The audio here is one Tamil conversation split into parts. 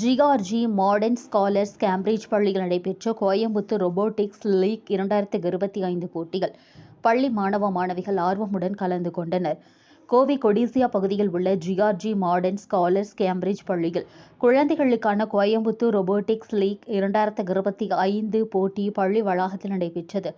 ஜிஆர்ஜி மாடர்ன் ஸ்காலர்ஸ் கேம்பிரிட்ஜ் பள்ளியில் நடைபெற்ற கோயம்புத்தூர் ரொபோட்டிக்ஸ் லீக் இரண்டாயிரத்து இருபத்தி ஐந்து போட்டிகள். பள்ளி மாணவ மாணவிகள் ஆர்வமுடன் கலந்து கொண்டனர். கோவை கொடிசியா பகுதியில் உள்ள ஜிஆர்ஜி மாடர்ன் ஸ்காலர்ஸ் கேம்பிரிட்ஜ் பள்ளியில் குழந்தைகளுக்கான கோயம்புத்தூர் ரொபோட்டிக்ஸ் லீக் இரண்டாயிரத்து இருபத்தி ஐந்து போட்டி பள்ளி வளாகத்தில் நடைபெற்றது.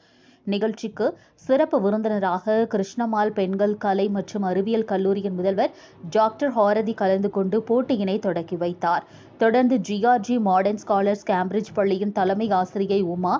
நிகழ்ச்சிக்கு சிறப்பு விருந்தினராக கிருஷ்ணமால் பெண்கள் கலை மற்றும் அறிவியல் கல்லூரியின் முதல்வர் டாக்டர் ஹாரதி கலந்து கொண்டு போட்டியினை தொடக்கி வைத்தார். தொடர்ந்து ஜிஆர்ஜி மாடர்ன் ஸ்காலர்ஸ் கேம்பிரிட்ஜ் பள்ளியின் தலைமை ஆசிரியை உமா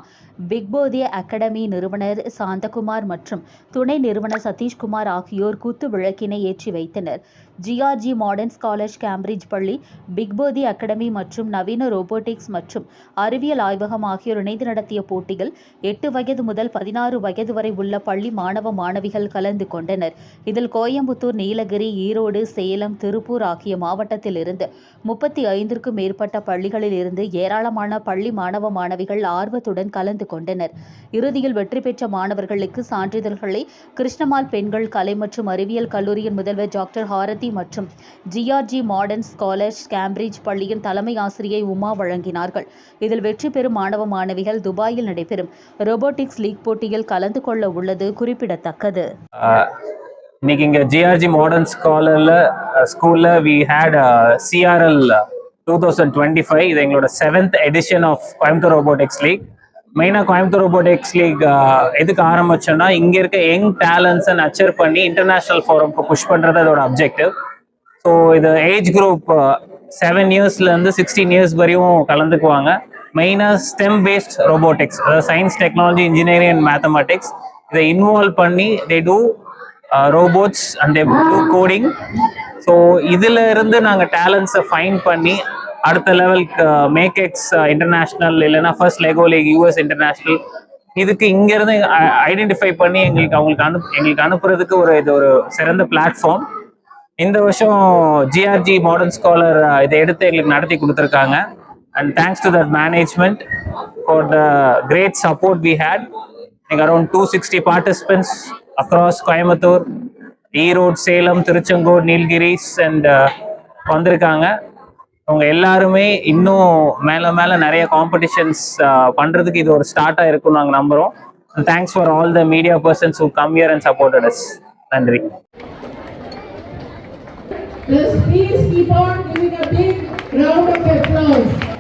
பிக்போதிய அகாடமி நிறுவனர் சாந்தகுமார் மற்றும் துணை நிறுவனர் சதீஷ்குமார் ஆகியோர் குத்து விளக்கினை ஏற்றி வைத்தனர். ஜிஆர்ஜி மாடர்ன் ஸ்காலர்ஸ் கேம்பிரிட்ஜ் பள்ளி பிக்போதி அகாடமி மற்றும் நவீன ரோபோட்டிக்ஸ் மற்றும் அறிவியல் ஆய்வகம் ஆகியோர் இணைந்து நடத்திய போட்டியில் எட்டு வயது முதல் பதினாறு வயது வரை உள்ள பள்ளி மாணவ மாணவிகள் கலந்து கொண்டனர். இதில் கோயம்புத்தூர் நீலகிரி ஈரோடு சேலம் திருப்பூர் ஆகிய மாவட்டத்தில் இருந்து முப்பத்தி ஐந்திற்கும் நூற்றுக்கும் மேற்பட்ட பள்ளிகளில் இருந்து ஏராளமான பள்ளி மாணவ மாணவிகள் ஆர்வத்துடன் கலந்து கொண்டனர். இறுதியில் வெற்றி பெற்ற மாணவர்களுக்கு சான்றிதழ்களை கிருஷ்ணமால் பெண்கள் கலை மற்றும் அறிவியல் கல்லூரியின் முதல்வர் டாக்டர் ஹாரதி மற்றும் ஜிஆர்ஜி மாடர்ன் ஸ்காலர்ஸ் கேம்பிரிட்ஜ் பள்ளியின் தலைமை ஆசிரியை உமா வழங்கினார்கள். இதில் வெற்றி பெறும் மாணவ மாணவிகள் துபாயில் நடைபெறும். ரோபோட்டிக்ஸ் லீக் போட்டியில் கலந்து கொள்ள உள்ளது குறிப்பிடத்தக்கது. இன்னைக்கு இங்க ஜிஆர்ஜி மாடர்ன் ஸ்காலர்ல ஸ்கூல்ல we had CRL two thousand twenty five இது எங்களோட seventh edition of Coimbatore robotics league மெயினாக கோயம்புத்தூர் ரோபோட்டிக்ஸ் லீக் எதுக்கு ஆரம்பிச்சோன்னா இங்கே இருக்க யங் டேலண்ட்ஸை நச்சர் பண்ணி இன்டர்நேஷ்னல் ஃபோரம்க்கு புஷ் பண்ணுறது அதோட அப்ஜெக்டிவ் ஸோ இது ஏஜ் குரூப் செவன் இயர்ஸ்லேருந்து சிக்ஸ்டீன் இயர்ஸ் வரையும் கலந்துக்குவாங்க. மெயினாக ஸ்டெம் பேஸ்ட் ரோபோட்டிக்ஸ் அதாவது science technology engineering and mathematics இதை இன்வால்வ் பண்ணி they do robots and they do coding so இதில் இருந்து நாங்கள் டேலண்ட்ஸை ஃபைன் பண்ணி அடுத்த லெவலுக்கு மேக் எக்ஸ் இன்டர்நேஷ்னல் இல்லைன்னா first Lego league US international இதுக்கு இங்கேருந்து ஐடென்டிஃபை uh, பண்ணி எங்களுக்கு அவங்களுக்கு அனு எங்களுக்கு அனுப்புறதுக்கு ஒரு இது ஒரு சிறந்த பிளாட்ஃபார்ம் இந்த வருஷம் ஜிஆர்ஜி மாடர்ன் ஸ்காலர் இதை எடுத்து எங்களுக்கு நடத்தி கொடுத்துருக்காங்க. And thanks to that management for the great support we had எங்கள் around two sixty participants across Coimbatore Erode Salem Tiruchengode Nilgiris and வந்திருக்காங்க. அவங்க எல்லாருமே இன்னும் மேலே மேலே நிறைய காம்படிஷன்ஸ் பண்ணுறதுக்கு இது ஒரு ஸ்டார்ட்டாக இருக்கும்னு நாங்கள் நம்புகிறோம் thanks for all the media persons who come here and supported us நன்றி. Let's please keep on giving a big round of applause.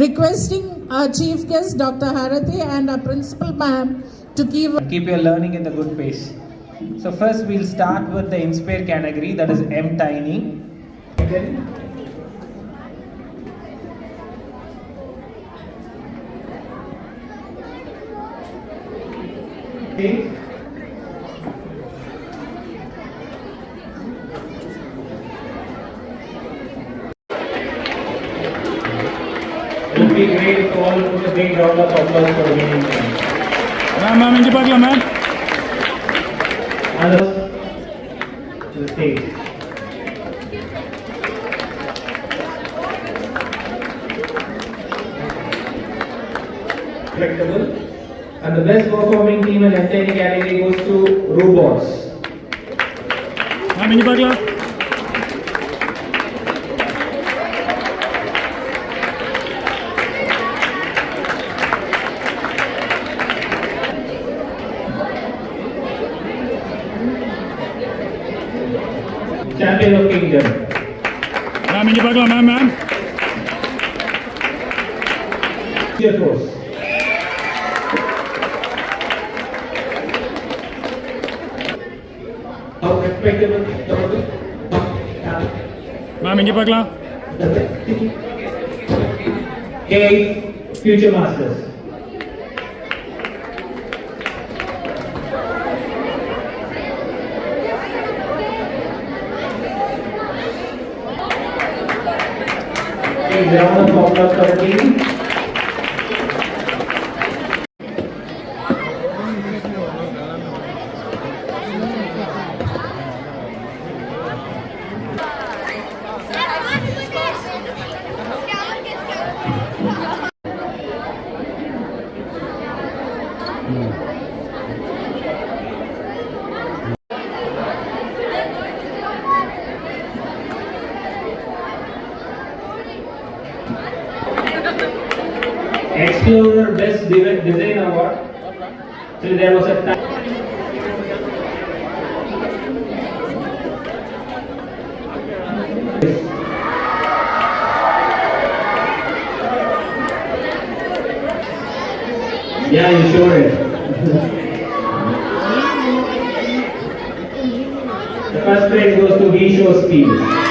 Requesting our chief guest, Dr. Harati, and our principal ma'am to give keep your learning in the good pace. So first we'll start with the inspire category that is M Tiny. It really great to all a big round of applause for winning. Ma'am, ma'am, inji pakla, ma'am. Others to the stage. Collectible. And the best performing team in entire category goes to Robots. Ma'am, inji pakla. United Kingdom. Ma'am, hindi bago, ma'am, ma'am. Air Force. Ma'am, hindi bagla. Hey, Future Masters. Ground of copper committee Explorer Best Design Award. So there was a time. Yeah, you showed it. the first prize goes to We Show Speed.